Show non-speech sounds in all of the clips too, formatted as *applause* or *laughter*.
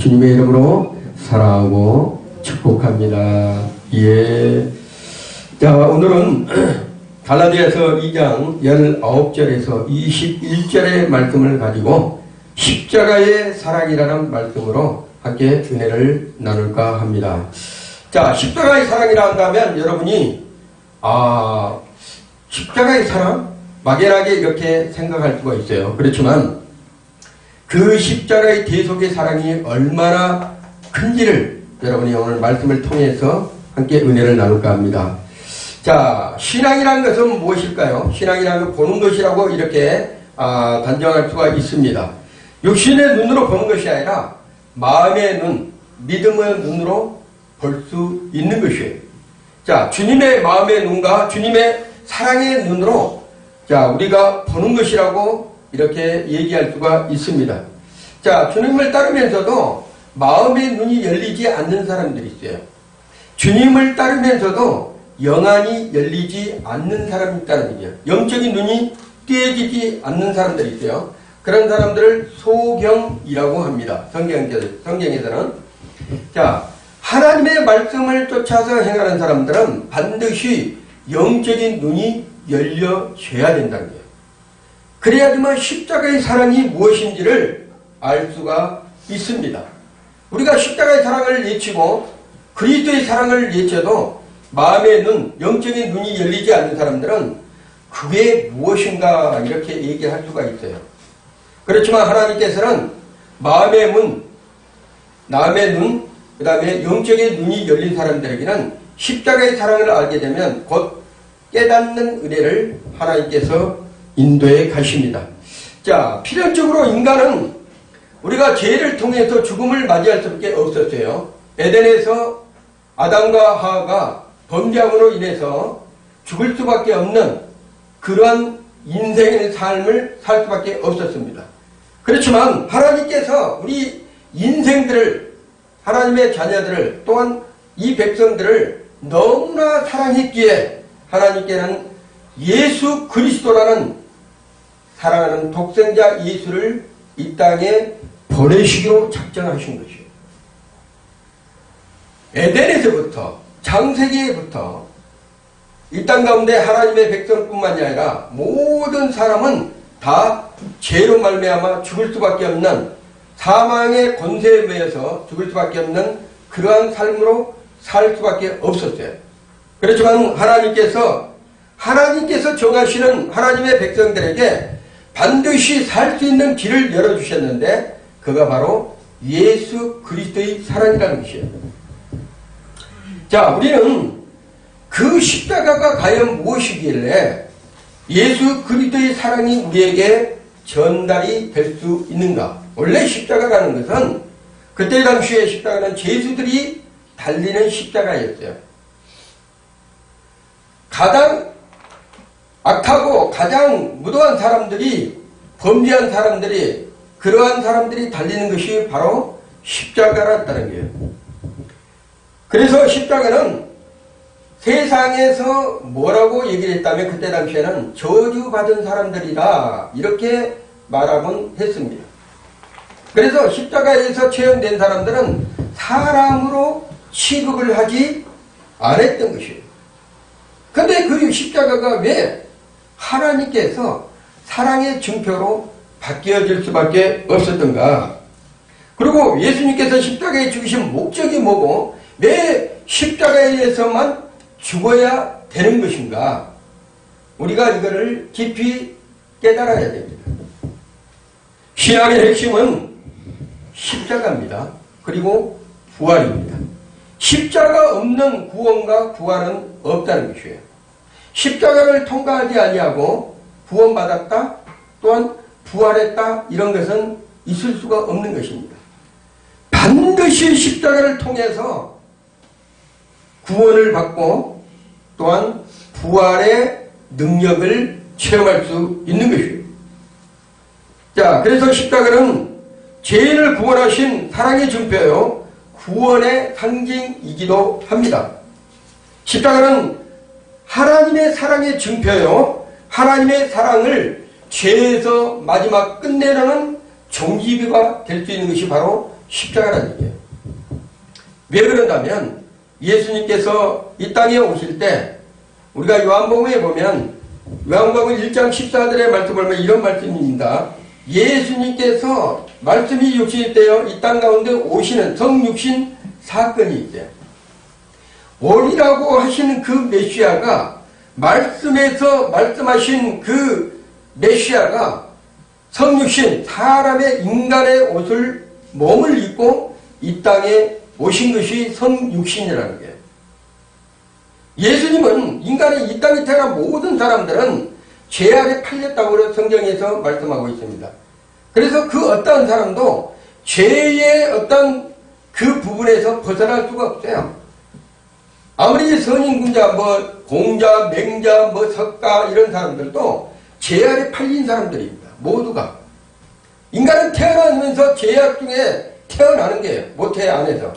주님의 이름으로 사랑하고 축복합니다. 예. 자, 오늘은 *clears throat* 갈라디아서 2장 19절에서 21절의 말씀을 가지고 십자가의 사랑이라는 말씀으로 함께 은혜를 나눌까 합니다. 자, 십자가의 사랑이라 한다면 여러분이 아, 십자가의 사랑? 막연하게 이렇게 생각할 수가 있어요. 그렇지만 그 십자가의 대속의 사랑이 얼마나 큰지를 여러분이 오늘 말씀을 통해서 함께 은혜를 나눌까 합니다. 자, 신앙이라는 것은 무엇일까요? 신앙이라는 건 보는 것이라고 이렇게 아, 단정할 수가 있습니다. 육신의 눈으로 보는 것이 아니라 마음의 눈, 믿음의 눈으로 볼 수 있는 것이에요. 자, 주님의 마음의 눈과 주님의 사랑의 눈으로 자, 우리가 보는 것이라고 이렇게 얘기할 수가 있습니다. 자, 주님을 따르면서도 마음의 눈이 열리지 않는 사람들이 있어요. 주님을 따르면서도 영안이 열리지 않는 사람이 있다는 얘기예요. 영적인 눈이 띄어지지 않는 사람들이 있어요. 그런 사람들을 소경이라고 합니다. 성경에서, 성경에서는. 자, 하나님의 말씀을 쫓아서 행하는 사람들은 반드시 영적인 눈이 열려져야 된다는 거예요. 그래야지만 십자가의 사랑이 무엇인지를 알 수가 있습니다. 우리가 십자가의 사랑을 외치고 그리스도의 사랑을 외쳐도 마음의 눈, 영적인 눈이 열리지 않는 사람들은 그게 무엇인가 이렇게 얘기할 수가 있어요. 그렇지만 하나님께서는 마음의 문, 남의 눈, 그 다음에 영적인 눈이 열린 사람들에게는 십자가의 사랑을 알게 되면 곧 깨닫는 은혜를 하나님께서 인도해 가십니다. 자, 필연적으로 인간은 우리가 죄를 통해서 죽음을 맞이할 수밖에 없었어요. 에덴에서 아담과 하하가 범죄함으로 인해서 죽을 수밖에 없는 그러한 인생의 삶을 살 수밖에 없었습니다. 그렇지만 하나님께서 우리 인생들을 하나님의 자녀들을 또한 이 백성들을 너무나 사랑했기에 하나님께는 예수 그리스도라는 사랑하는 독생자 예수를 이 땅에 보내시기로 작정하신 것이에요. 에덴에서부터 창세기에부터 이 땅 가운데 하나님의 백성뿐만이 아니라 모든 사람은 다 죄로 말미암아 죽을 수밖에 없는 사망의 권세에 매여서 죽을 수밖에 없는 그러한 삶으로 살 수밖에 없었어요. 그렇지만 하나님께서 하나님께서 정하시는 하나님의 백성들에게 반드시 살 수 있는 길을 열어주셨는데 그가 바로 예수 그리스도의 사랑이라는 것이에요. 자, 우리는 그 십자가가 과연 무엇이길래 예수 그리스도의 사랑이 우리에게 전달이 될 수 있는가? 원래 십자가라는 것은 그때 당시에 십자가는 제수들이 달리는 십자가였어요. 가장 악하고 가장 무도한 사람들이 범죄한 사람들이 그러한 사람들이 달리는 것이 바로 십자가라는 거예요. 그래서 십자가는 세상에서 뭐라고 얘기를 했다면 그때 당시에는 저주받은 사람들이다 이렇게 말하곤 했습니다. 그래서 십자가에서 체험된 사람들은 사람으로 취급을 하지 않았던 것이에요. 근데 그 십자가가 왜 하나님께서 사랑의 증표로 바뀌어질 수밖에 없었던가? 그리고 예수님께서 십자가에 죽으신 목적이 뭐고 왜 십자가에서만 죽어야 되는 것인가? 우리가 이거를 깊이 깨달아야 됩니다. 신앙의 핵심은 십자가입니다. 그리고 부활입니다. 십자가 없는 구원과 부활은 없다는 것이에요. 십자가를 통과하지 아니하고 구원받았다 또한 부활했다 이런 것은 있을 수가 없는 것입니다. 반드시 십자가를 통해서 구원을 받고 또한 부활의 능력을 체험할 수 있는 것이에요. 자, 그래서 십자가는 죄인을 구원하신 사랑의 증표요, 구원의 상징이기도 합니다. 십자가는 하나님의 사랑의 증표요, 하나님의 사랑을 죄에서 마지막 끝내려는 종지부가 될 수 있는 것이 바로 십자가라는 얘기예요. 왜 그런다면 예수님께서 이 땅에 오실 때 우리가 요한복음에 보면 요한복음 1장 14절의 말씀을 보면 이런 말씀입니다. 예수님께서 말씀이 육신이 되어 이 땅 가운데 오시는 성육신 사건이 있대요. 오리라고 하시는 그 메시아가 말씀에서 말씀하신 그 메시아가 성육신 사람의 인간의 옷을 몸을 입고 이 땅에 오신 것이 성육신이라는 거예요. 예수님은 인간의 이 땅에 태어난 모든 사람들은 죄 아래 팔렸다고 성경에서 말씀하고 있습니다. 그래서 그 어떤 사람도 죄의 어떤 그 부분에서 벗어날 수가 없어요. 아무리 선인군자, 뭐 공자, 맹자, 뭐 석가 이런 사람들도 죄 아래 팔린 사람들입니다. 모두가. 인간은 태어나면서 죄악 중에 태어나는 게예요. 모태 안에서.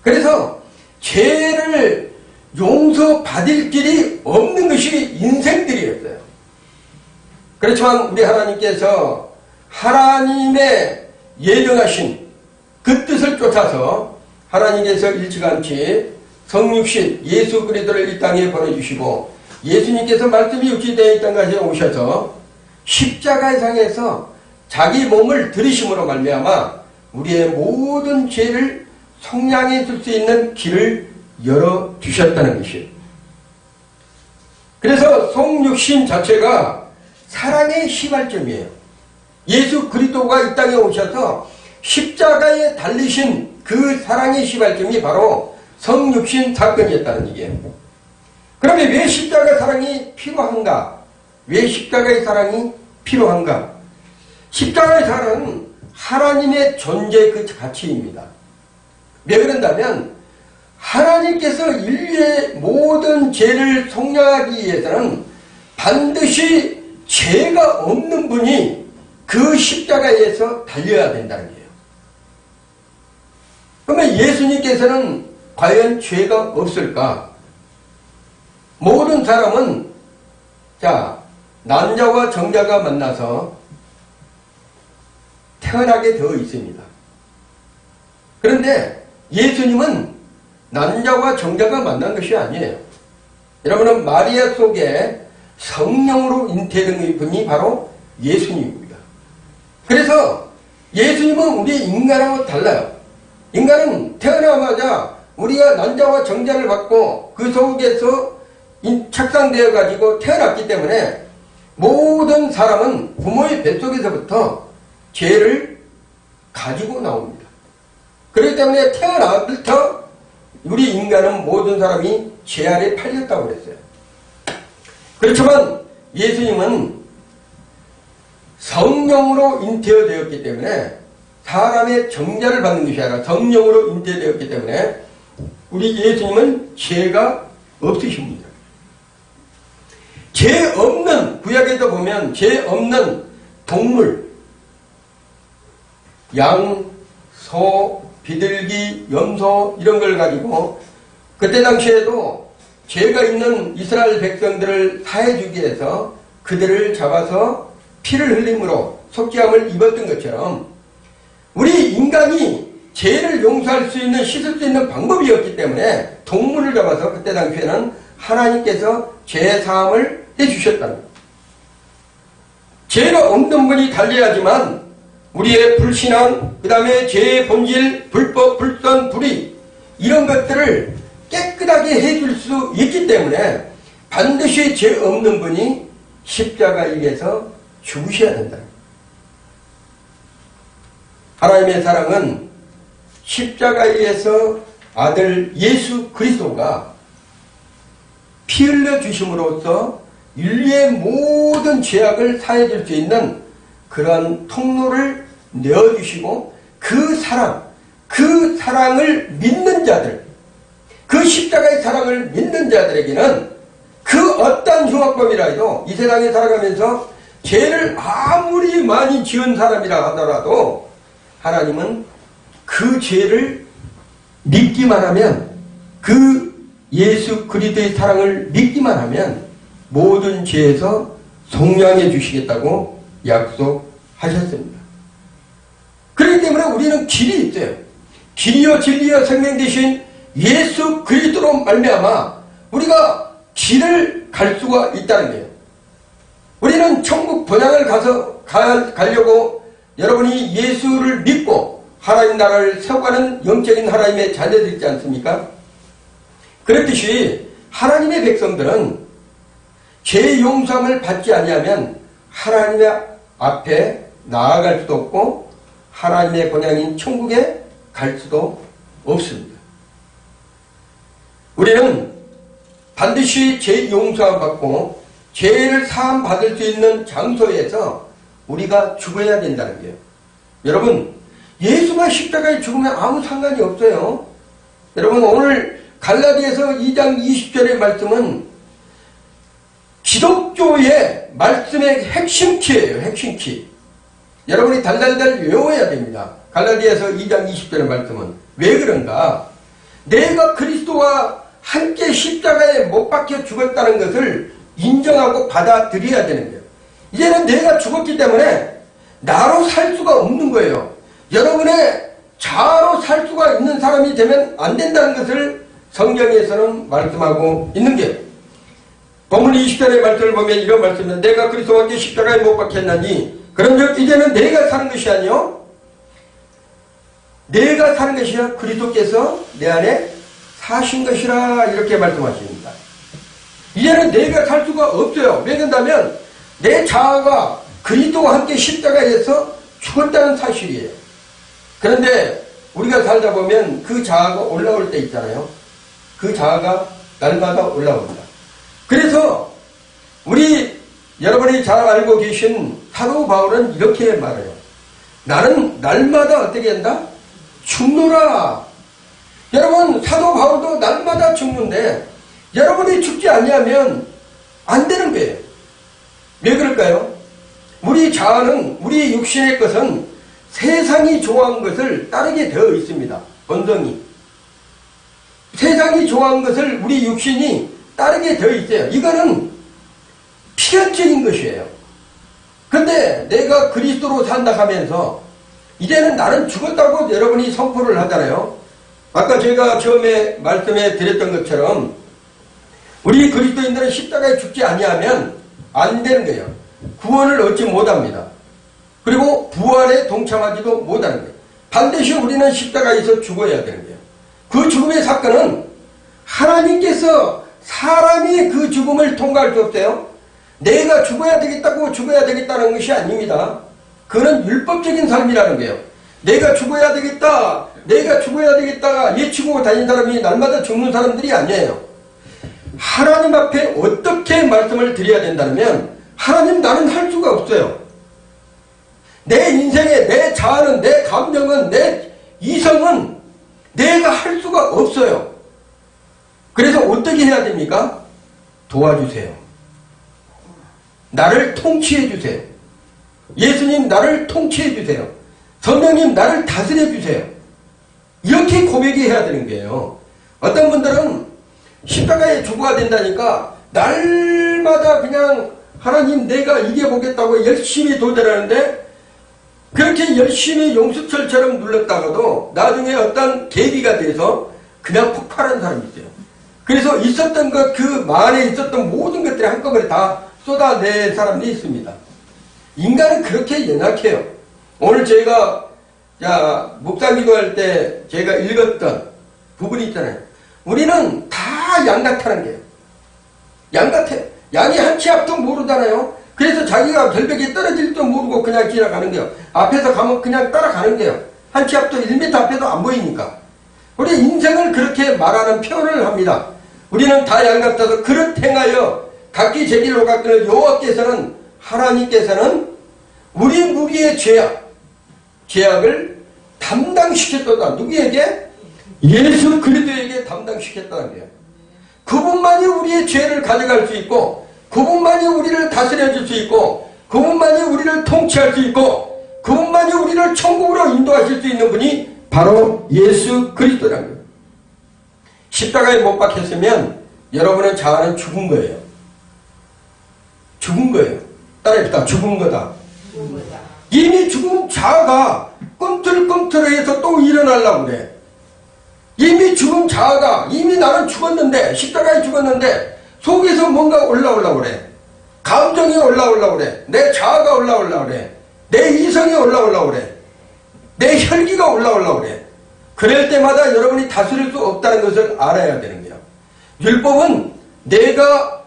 그래서 죄를 용서받을 길이 없는 것이 인생들이었어요. 그렇지만 우리 하나님께서 하나님의 예정하신 그 뜻을 쫓아서 하나님께서 일찌감치 성육신 예수 그리스도를 이 땅에 보내주시고 예수님께서 말씀이 육신되어 있던 것에 오셔서 십자가의 상에서 자기 몸을 들이심으로 말미암아 우리의 모든 죄를 성량해 줄 수 있는 길을 열어 주셨다는 것이에요. 그래서 성육신 자체가 사랑의 시발점이에요. 예수 그리스도가 이 땅에 오셔서 십자가에 달리신 그 사랑의 시발점이 바로 성육신 사건이었다는 얘기예요. 그러면 왜 십자가 사랑이 필요한가? 왜 십자가의 사랑이 필요한가? 십자가의 사랑은 하나님의 존재 그 가치입니다. 왜 그런다면 하나님께서 인류의 모든 죄를 속량하기 위해서는 반드시 죄가 없는 분이 그 십자가에서 달려야 된다는 거예요. 그러면 예수님께서는 과연 죄가 없을까? 모든 사람은 자 남자와 정자가 만나서 태어나게 되어 있습니다. 그런데 예수님은 남자와 정자가 만난 것이 아니에요. 여러분은 마리아 속에 성령으로 잉태된 분이 바로 예수님입니다. 그래서 예수님은 우리 인간하고 달라요. 인간은 태어나자마자 우리가 남자와 정자를 받고 그 속에서 착상되어 가지고 태어났기 때문에 모든 사람은 부모의 뱃속에서부터 죄를 가지고 나옵니다. 그렇기 때문에 태어나부터 우리 인간은 모든 사람이 죄 아래 팔렸다고 그랬어요. 그렇지만 예수님은 성령으로 잉태되었기 때문에 사람의 정자를 받는 것이 아니라 성령으로 잉태되었기 때문에 우리 예수님은 죄가 없으십니다. 죄 없는 구약에서 보면 죄 없는 동물 양, 소, 비둘기, 염소 이런 걸 가지고 그때 당시에도 죄가 있는 이스라엘 백성들을 사해주기 위해서 그들을 잡아서 피를 흘림으로 속죄함을 입었던 것처럼 우리 인간이 죄를 용서할 수 있는 씻을 수 있는 방법이었기 때문에 동물을 잡아서 그때 당시에는 하나님께서 죄 사함을 해주셨다는 거예요. 죄가 없는 분이 달려야지만 우리의 불신앙, 그 다음에 죄의 본질, 불법, 불선, 불의 이런 것들을 깨끗하게 해줄 수 있기 때문에 반드시 죄 없는 분이 십자가에게서 죽으셔야 된다. 하나님의 사랑은 십자가에서 아들 예수 그리스도가 피 흘려 주심으로써 인류의 모든 죄악을 사해 줄 수 있는 그런 통로를 내어주시고 그 사랑, 그 사랑을 믿는 자들, 그 십자가의 사랑을 믿는 자들에게는 그 어떤 흉악범이라 해도 이 세상에 살아가면서 죄를 아무리 많이 지은 사람이라 하더라도 하나님은 그 죄를 믿기만 하면 그 예수 그리스도의 사랑을 믿기만 하면 모든 죄에서 속량해 주시겠다고 약속하셨습니다. 그렇기 때문에 우리는 길이 있어요. 길이요 진리요 생명 되신 예수 그리스도로 말미암아 우리가 길을 갈 수가 있다는 거예요. 우리는 천국 본향을 가서 가, 가려고 여러분이 예수를 믿고 하나님 나라를 세워가는 영적인 하나님의 자녀들이지 않습니까? 그렇듯이 하나님의 백성들은 죄 용서함을 받지 아니하면 하나님의 앞에 나아갈 수도 없고 하나님의 본향인 천국에 갈 수도 없습니다. 우리는 반드시 죄 용서함 받고 죄를 사함 받을 수 있는 장소에서 우리가 죽어야 된다는 거예요. 여러분, 예수가 십자가에 죽으면 아무 상관이 없어요. 여러분, 오늘 갈라디아서 2장 20절의 말씀은 기독교의 말씀의 핵심 키예요. 핵심 키. 여러분이 달달달 외워야 됩니다. 갈라디아서 2장 20절의 말씀은 왜 그런가? 내가 그리스도와 함께 십자가에 못 박혀 죽었다는 것을 인정하고 받아들여야 되는 거예요. 이제는 내가 죽었기 때문에 나로 살 수가 없는 거예요. 여러분의 자아로 살 수가 있는 사람이 되면 안 된다는 것을 성경에서는 말씀하고 있는 게 본문 20절의 말씀을 보면 이런 말씀입니다. 내가 그리스도와 함께 십자가에 못 박혔나니 그런즉 이제는 내가 사는 것이 아니요 내가 사는 것이야 그리스도께서 내 안에 사신 것이라 이렇게 말씀하십니다. 이제는 내가 살 수가 없어요. 왜 그런다면 내 자아가 그리스도와 함께 십자가에서 죽었다는 사실이에요. 그런데 우리가 살다 보면 그 자아가 올라올 때 있잖아요. 그 자아가 날마다 올라옵니다. 그래서 우리 여러분이 잘 알고 계신 사도 바울은 이렇게 말해요. 나는 날마다 어떻게 한다? 죽노라. 여러분 사도 바울도 날마다 죽는데 여러분이 죽지 아니하면 안 되는 거예요. 왜 그럴까요? 우리 자아는 우리 육신의 것은 세상이 좋아한 것을 따르게 되어 있습니다. 본성이. 세상이 좋아한 것을 우리 육신이 따르게 되어 있어요. 이거는 필연적인 것이에요. 근데 내가 그리스도로 산다 하면서 이제는 나는 죽었다고 여러분이 선포를 하잖아요. 아까 제가 처음에 말씀해 드렸던 것처럼 우리 그리스도인들은 십자가에 죽지 아니하면 안 되는 거예요. 구원을 얻지 못합니다. 그리고 부활에 동참하지도 못하는 거예요. 반드시 우리는 십자가에서 죽어야 되는 거예요. 그 죽음의 사건은 하나님께서 사람이 그 죽음을 통과할 수 없어요. 내가 죽어야 되겠다고 죽어야 되겠다는 것이 아닙니다. 그는 율법적인 삶이라는 거예요. 내가 죽어야 되겠다, 내가 죽어야 되겠다 예치고 다닌 사람이 날마다 죽는 사람들이 아니에요. 하나님 앞에 어떻게 말씀을 드려야 된다면 하나님 나는 할 수가 없어요. 내 인생에 내 자아는 내 감정은 내 이성은 내가 할 수가 없어요. 그래서 어떻게 해야 됩니까? 도와주세요. 나를 통치해 주세요. 예수님 나를 통치해 주세요. 성령님 나를 다스려 주세요. 이렇게 고백해야 되는 거예요. 어떤 분들은 십자가에 죽어야 된다니까 날마다 그냥 하나님 내가 이겨보겠다고 열심히 도전하는데 그렇게 열심히 용수철처럼 눌렀다가도 나중에 어떤 계기가 돼서 그냥 폭발한 사람이 있어요. 그래서 있었던 것, 그 만에 있었던 모든 것들이 한꺼번에 다 쏟아낸 사람들이 있습니다. 인간은 그렇게 연약해요. 오늘 제가, 자, 묵상 기도 할 때 제가 읽었던 부분이 있잖아요. 우리는 다 양 같다는 거예요. 양 같아. 양이 한 치 앞도 모르잖아요. 그래서 자기가 절벽에 떨어질 줄 모르고 그냥 지나가는 거예요. 앞에서 가면 그냥 따라가는 거예요. 한 치 앞도 1m 앞에도 안 보이니까. 우리 인생을 그렇게 말하는 표현을 합니다. 우리는 다양 같아서 그릇 행하여 각기 제 길로 갔거늘 여호와께서는 하나님께서는 우리 무리의 죄악, 죄악을 담당시켰다. 누구에게? 예수 그리스도에게 담당시켰다는 거예요. 그분만이 우리의 죄를 가져갈 수 있고 그분만이 우리를 다스려 줄 수 있고 그분만이 우리를 통치할 수 있고 그분만이 우리를 천국으로 인도하실 수 있는 분이 바로 예수 그리스도라는 거예요. 십자가에 못 박혔으면 여러분의 자아는 죽은 거예요. 죽은 거예요. 따라합시다. 죽은 거다. 이미 죽은 자아가 꿈틀꿈틀해서 또 일어나려고 그래. 이미 죽은 자아가 이미 나는 죽었는데 십자가에 죽었는데 속에서 뭔가 올라오려고 그래. 감정이 올라오려고 그래. 내 자아가 올라오려고 그래. 내 이성이 올라오려고 그래. 내 혈기가 올라오려고 그래. 그럴 때마다 여러분이 다스릴 수 없다는 것을 알아야 되는 거예요. 율법은 내가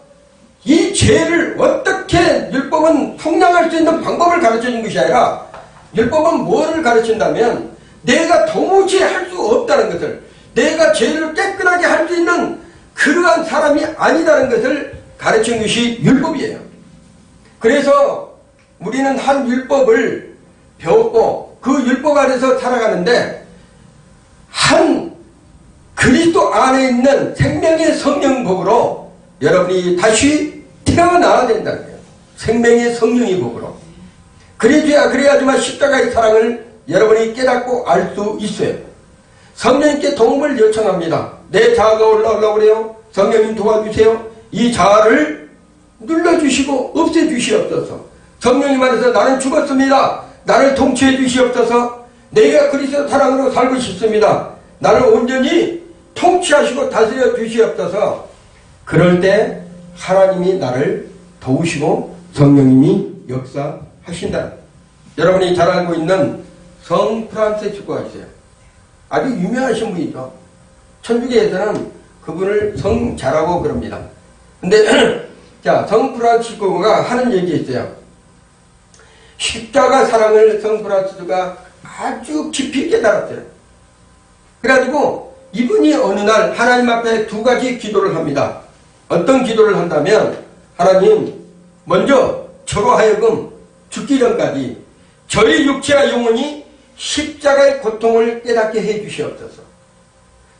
이 죄를 어떻게 율법은 성량할 수 있는 방법을 가르쳐 준 것이 아니라 율법은 뭐를 가르친다면 내가 도무지 할 수 없다는 것을 내가 죄를 깨끗하게 할 수 있는 그러한 사람이 아니다는 것을 가르친 것이 율법이에요. 그래서 우리는 한 율법을 배웠고 그 율법 안에서 살아가는데 한 그리스도 안에 있는 생명의 성령복으로 여러분이 다시 태어나야 된다는 거예요. 생명의 성령의 복으로. 그래야, 그래야지만 십자가의 사랑을 여러분이 깨닫고 알 수 있어요. 성령님께 도움을 요청합니다. 내 자아가 올라오려고 그래요. 성령님 도와주세요. 이 자아를 눌러주시고 없애주시옵소서. 성령님 안에서 나는 죽었습니다. 나를 통치해 주시옵소서. 내가 그리스도 사랑으로 살고 싶습니다. 나를 온전히 통치하시고 다스려 주시옵소서. 그럴 때 하나님이 나를 도우시고 성령님이 역사하신다. 여러분이 잘 알고 있는 성 프란체스코가 있어요. 아주 유명하신 분이죠. 천주교에서는 그분을 성자라고 그럽니다. 근데 *clears throat* 자, 성 프란치스코가 하는 얘기 있어요. 십자가 사랑을 성 프란치스코가 아주 깊이 깨달았어요. 그래가지고 이분이 어느 날 하나님 앞에 두 가지 기도를 합니다. 어떤 기도를 한다면 하나님 먼저 저로 하여금 죽기 전까지 저의 육체와 영혼이 십자가의 고통을 깨닫게 해 주시옵소서.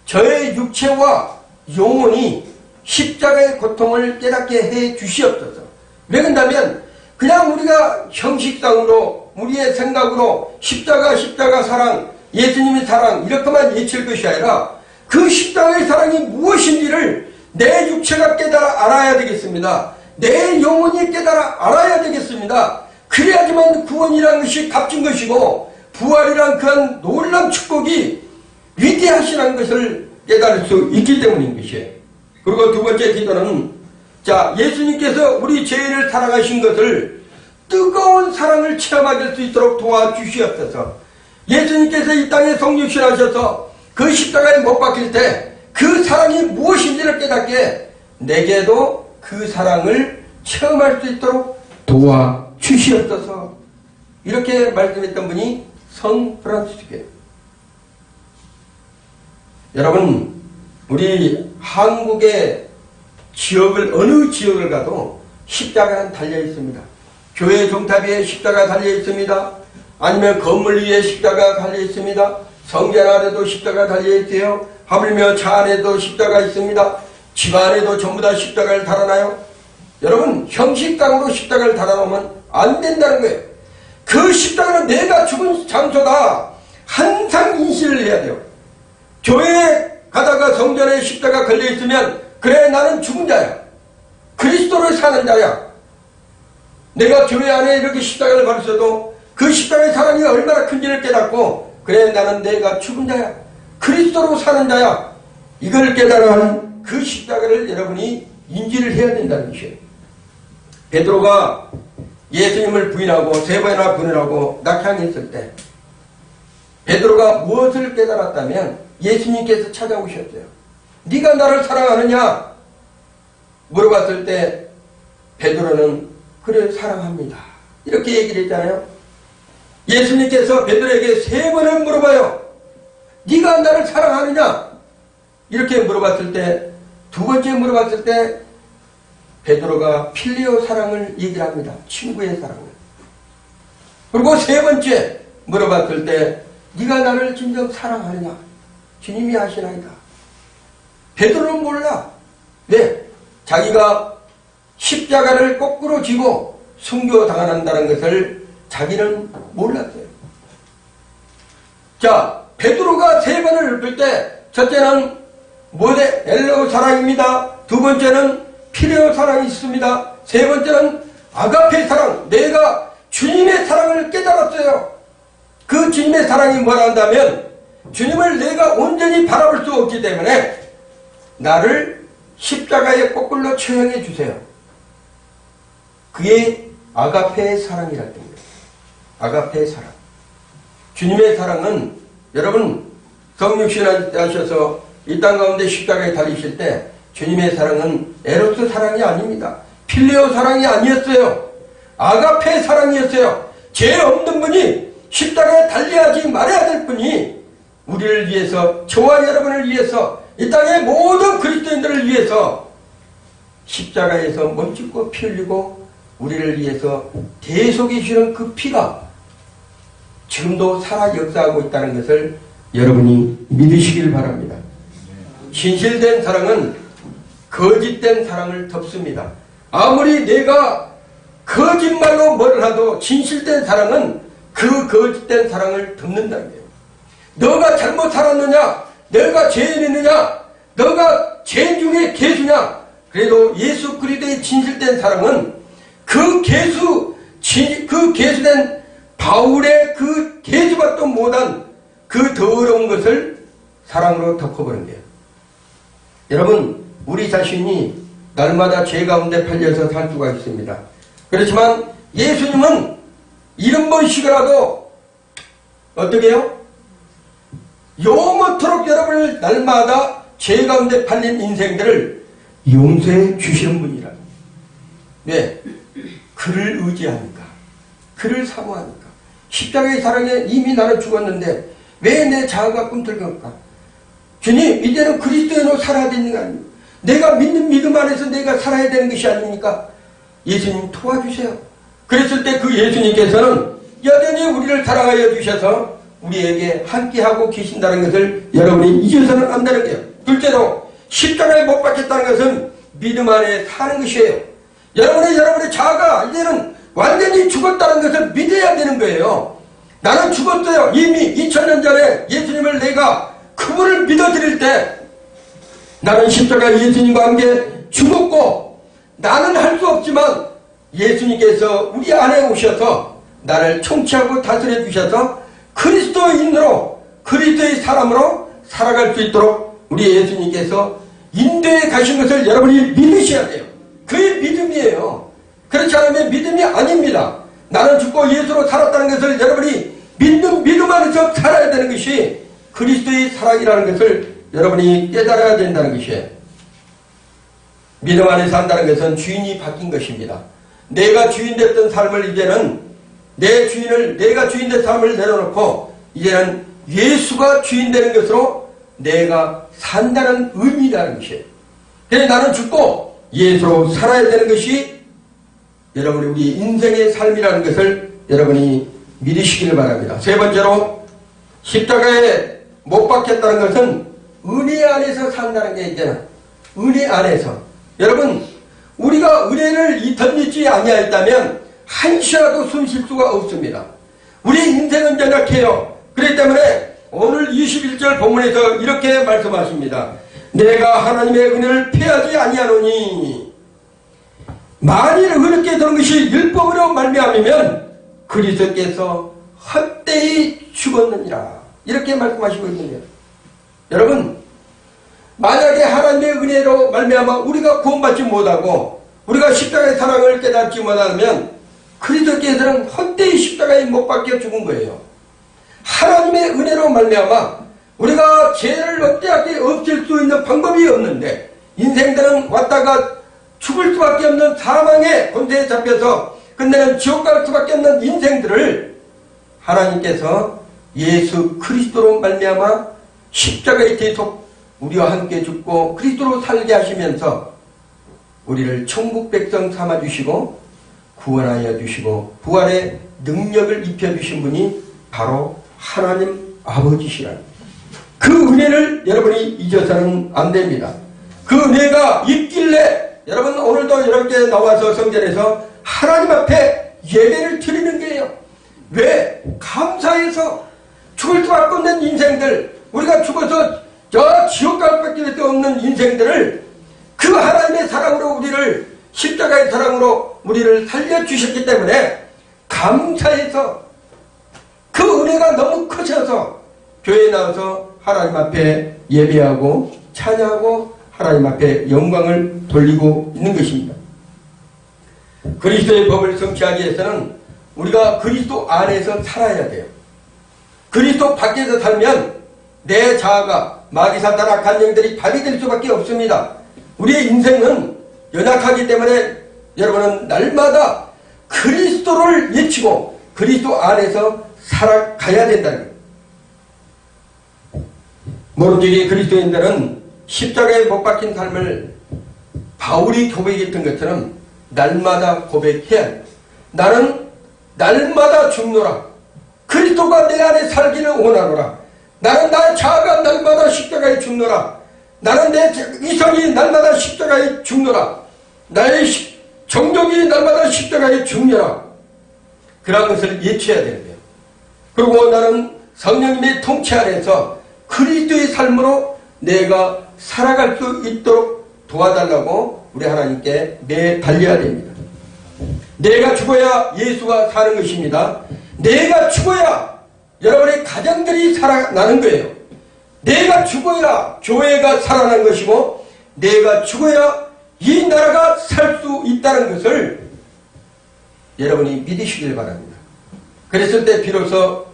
저의 육체와 영혼이 십자가의 고통을 깨닫게 해 주시옵소서. 왜 그런다면 그냥 우리가 형식상으로 우리의 생각으로 십자가 십자가 사랑 예수님의 사랑 이렇게만 예칠 것이 아니라 그 십자가의 사랑이 무엇인지를 내 육체가 깨달아 알아야 되겠습니다. 내 영혼이 깨달아 알아야 되겠습니다. 그래야지만 구원이라는 것이 값진 것이고 부활이란 그한 놀라운 축복이 위대하시라는 것을 깨달을 수 있기 때문인 것이에요. 그리고 두 번째 기도는 자 예수님께서 우리 죄인을 사랑하신 것을 뜨거운 사랑을 체험하게 수 있도록 도와주시옵소서. 예수님께서 이 땅에 성육신하셔서 그 십자가에 못 박힐 때 그 사랑이 무엇인지를 깨닫게 내게도 그 사랑을 체험할 수 있도록 도와주시옵소서. 이렇게 말씀했던 분이 성 프란시스코예요. 여러분, 우리 한국의 지역을 어느 지역을 가도 십자가는 달려 있습니다. 교회 종탑 위에 십자가 달려 있습니다. 아니면 건물 위에 십자가 달려 있습니다. 성전 안에도 십자가 달려 있어요. 하물며 차 안에도 십자가 있습니다. 집 안에도 전부 다 십자가를 달아놔요. 여러분 형식상으로 십자가를 달아놓으면 안 된다는 거예요. 그 십자가는 내가 죽은 장소다. 항상 인식을 해야 돼요. 교회에 가다가 성전에 십자가 걸려 있으면 그래 나는 죽은 자야. 그리스도를 사는 자야. 내가 교회 안에 이렇게 십자가를 가르쳐도 그 십자가의 사랑이 얼마나 큰지를 깨닫고 그래 나는 내가 죽은 자야. 그리스도로 사는 자야. 이걸 깨달아하는 그 십자가를 여러분이 인지를 해야 된다는 것이에요. 베드로가 예수님을 부인하고 세 번이나 부인하고 낙향했을 때 베드로가 무엇을 깨달았다면 예수님께서 찾아오셨어요. 네가 나를 사랑하느냐? 물어봤을 때 베드로는 그를 사랑합니다. 이렇게 얘기를 했잖아요. 예수님께서 베드로에게 세 번을 물어봐요. 네가 나를 사랑하느냐? 이렇게 물어봤을 때 두 번째 물어봤을 때 베드로가 필리오 사랑을 얘기를 합니다. 친구의 사랑을. 그리고 세 번째 물어봤을 때 네가 나를 진정 사랑하느냐? 주님이 아시나이다. 베드로는 몰라. 왜? 자기가 십자가를 거꾸로 쥐고 순교 당한다는 것을 자기는 몰랐어요. 자, 베드로가 세 번을 읊을 때 첫째는 모데 엘로 사랑입니다. 두 번째는 피레오 사랑이 있습니다. 세 번째는 아가페 사랑, 내가 주님의 사랑을 깨달았어요. 그 주님의 사랑이 뭐라 한다면 주님을 내가 온전히 바라볼 수 없기 때문에 나를 십자가에 거꾸로 처형해 주세요. 그게 아가페의 사랑이라는 겁니다. 아가페의 사랑. 주님의 사랑은 여러분 성육신 하셔서 이 땅 가운데 십자가에 달리실 때 주님의 사랑은 에로스 사랑이 아닙니다. 필레오 사랑이 아니었어요. 아가페 사랑이었어요. 죄 없는 분이 십자가에 달려야지 말아야 될 분이 우리를 위해서 저와 여러분을 위해서 이 땅의 모든 그리스도인들을 위해서 십자가에서 몸짓고 피 흘리고 우리를 위해서 대속해 주는 그 피가 지금도 살아 역사하고 있다는 것을 여러분이 믿으시길 바랍니다. 진실된 사랑은 거짓된 사랑을 덮습니다. 아무리 내가 거짓말로 뭘 하도 진실된 사랑은 그 거짓된 사랑을 덮는다는 거예요. 너가 잘못 살았느냐? 너가 죄인이느냐? 너가 죄인 중에 개수냐? 그래도 예수 그리스도의 진실된 사랑은 그 개수, 지- 그 개수된 바울의 그 개수받도 못한 그 더러운 것을 사랑으로 덮어버린 거예요. 여러분, 우리 자신이 날마다 죄 가운데 팔려서 살 수가 있습니다. 그렇지만 예수님은 이런 번씩이라도 어떻게 해요? 영원토록 여러분을 날마다 죄 가운데 팔린 인생들을 용서해 주시는 분이라. 왜? 그를 의지하니까. 그를 사모하니까. 십자가의 사랑에 이미 나는 죽었는데 왜 내 자아가 꿈틀거릴까? 주님, 이제는 그리스도인으로 살아야 되는 거 아닙니까? 내가 믿는 믿음 안에서 내가 살아야 되는 것이 아닙니까? 예수님 도와주세요. 그랬을 때 그 예수님께서는 여전히 우리를 사랑하여 주셔서 우리에게 함께하고 계신다는 것을 여러분이 잊어서는 안 되는 거예요. 둘째로 십자가에 못 박혔다는 것은 믿음 안에 사는 것이에요. 여러분의 여러분의 자아가 이제는 완전히 죽었다는 것을 믿어야 되는 거예요. 나는 죽었어요. 이미 2000년 전에 예수님을 내가 그분을 믿어드릴 때 나는 십자가 예수님과 함께 죽었고 나는 할 수 없지만 예수님께서 우리 안에 오셔서 나를 통치하고 다스려 주셔서 그리스도인으로 그리스도의 사람으로 살아갈 수 있도록 우리 예수님께서 인도에 가신 것을 여러분이 믿으셔야 돼요. 그게 믿음이에요. 그렇지 않으면 믿음이 아닙니다. 나는 죽고 예수로 살았다는 것을 여러분이 믿는 믿음 안에서 살아야 되는 것이 그리스도의 사랑이라는 것을 여러분이 깨달아야 된다는 것이에요. 믿음 안에 산다는 것은 주인이 바뀐 것입니다. 내가 주인 됐던 삶을 이제는 내 주인을 내가 주인 된 삶을 내려놓고 이제는 예수가 주인 되는 것으로 내가 산다는 의미라는 것이에요. 그래서 나는 죽고 예수로 살아야 되는 것이 여러분이 우리 인생의 삶이라는 것을 여러분이 믿으시기를 바랍니다. 세 번째로 십자가에 못 박혔다는 것은 은혜 안에서 산다는 게 이제는 은혜 안에서 여러분 우리가 은혜를 이 덧입지 아니하였다면 한시라도 숨 쉴 수가 없습니다. 우리 인생은 연약해요. 그렇기 때문에 오늘 21절 본문에서 이렇게 말씀하십니다. 내가 하나님의 은혜를 피하지 아니하노니 만일 어렵게 되는 것이 율법으로 말미암으면 그리스도께서 헛되이 죽었느니라 이렇게 말씀하시고 있는데요. 여러분 만약에 하나님의 은혜로 말미암아 우리가 구원받지 못하고 우리가 십자가의 사랑을 깨닫지 못하면 그리스도께서는 헛되이 십자가에 못 박혀 죽은 거예요. 하나님의 은혜로 말미암아 우리가 죄를 억제하게 없앨 수 있는 방법이 없는데 인생들은 왔다가 죽을 수밖에 없는 사망의 권세에 잡혀서 끝내는 지옥 갈 수밖에 없는 인생들을 하나님께서 예수 그리스도로 말미암아 십자가에 계속 우리와 함께 죽고 그리스도로 살게 하시면서 우리를 천국 백성 삼아 주시고 구원하여 주시고 부활의 능력을 입혀 주신 분이 바로 하나님 아버지시라. 그 은혜를 여러분이 잊어서는 안 됩니다. 그 은혜가 있길래 여러분 오늘도 이렇게 나와서 성전에서 하나님 앞에 예배를 드리는 게요. 왜? 감사해서 죽을 수밖에 없는 인생들, 우리가 죽어서 저 지옥 갈 밖에 없는 인생들을 그 하나님의 사랑으로 우리를 십자가의 사랑으로 우리를 살려주셨기 때문에 감사해서 그그 은혜가 너무 커져서 교회에 나와서 하나님 앞에 예배하고 찬양하고 하나님 앞에 영광을 돌리고 있는 것입니다. 그리스도의 법을 성취하기 위해서는 우리가 그리스도 안에서 살아야 돼요. 그리스도 밖에서 살면 내 자아가 마귀사탄 간영들이 발이 될 수밖에 없습니다. 우리의 인생은 연약하기 때문에 여러분은 날마다 그리스도를 외치고 그리스도 안에서 살아가야 거예요. 모르기에 그리스도인들은 십자가에 못 박힌 삶을 바울이 고백했던 것처럼 날마다 고백해야 해요. 나는 날마다 죽노라. 그리스도가 내 안에 살기를 원하노라. 나는 나의 자아가 날마다 십자가에 죽노라. 나는 내 이성이 날마다 십자가에 죽노라. 나의 시- 정욕이 날마다 십자가에 죽노라. 그런 것을 예치해야 되는데요. 그리고 나는 성령님의 통치 아래서 그리스도의 삶으로 내가 살아갈 수 있도록 도와달라고 우리 하나님께 매 달려야 됩니다. 내가 죽어야 예수가 사는 것입니다. 내가 죽어야 여러분의 가정들이 살아나는 거예요. 내가 죽어야 교회가 살아나는 것이고 내가 죽어야 이 나라가 살 수 있다는 것을 여러분이 믿으시길 바랍니다. 그랬을 때 비로소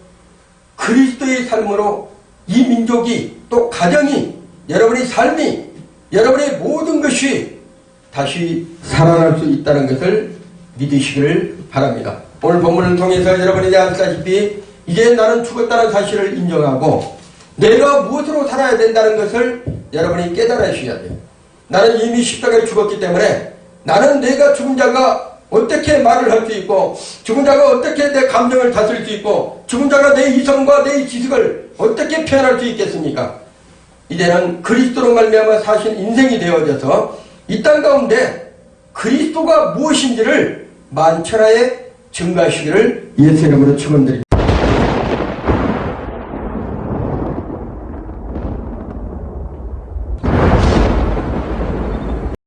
그리스도의 삶으로 이 민족이 또 가정이 여러분의 삶이 여러분의 모든 것이 다시 살아날 수 있다는 것을 믿으시기를 바랍니다. 오늘 본문을 통해서 여러분이 아시다시피 이제 나는 죽었다는 사실을 인정하고 내가 무엇으로 살아야 된다는 것을 여러분이 깨달으셔야 돼요. 나는 이미 십자가에 죽었기 때문에 나는 내가 죽은 자가 어떻게 말을 할 수 있고 죽은 자가 어떻게 내 감정을 다스릴 수 있고 죽은 자가 내 이성과 내 지식을 어떻게 표현할 수 있겠습니까? 이제는 그리스도로 말미암아 사신 인생이 되어져서 이 땅 가운데 그리스도가 무엇인지를 만천하에 증가하시기를 예수 이름으로 축원드립니다.